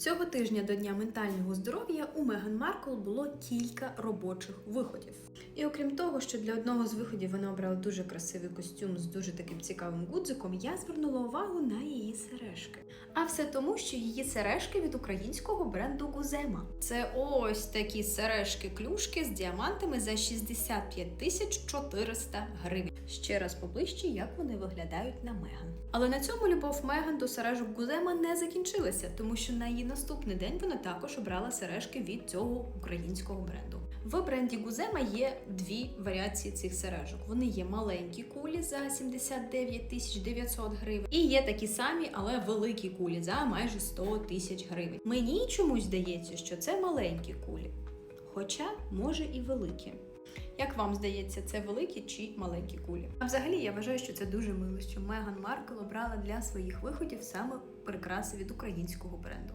Цього тижня до Дня ментального здоров'я у Меган Маркл було кілька робочих виходів. І окрім того, що для одного з виходів вона обрала дуже красивий костюм з дуже таким цікавим гудзиком, я звернула увагу на її сережки. А все тому, що її сережки від українського бренду Гузема. Це ось такі сережки-клюшки з діамантами за 65 тисяч 400 гривень. Ще раз поближче, як вони виглядають на Меган. Але на цьому любов Меган до сережок Гузема не закінчилася, тому що на її наступний день вона також обрала сережки від цього українського бренду. В бренді Гузема є дві варіації цих сережок. Вони є маленькі кулі за 79 тисяч 900 гривень, і є такі самі, але великі кулі за майже 100 тисяч гривень. Мені чомусь здається, що це маленькі кулі, хоча може і великі. Як вам здається, це великі чи маленькі кулі? А взагалі я вважаю, що це дуже мило, що Меган Маркл обрала для своїх виходів саме прикраси від українського бренду.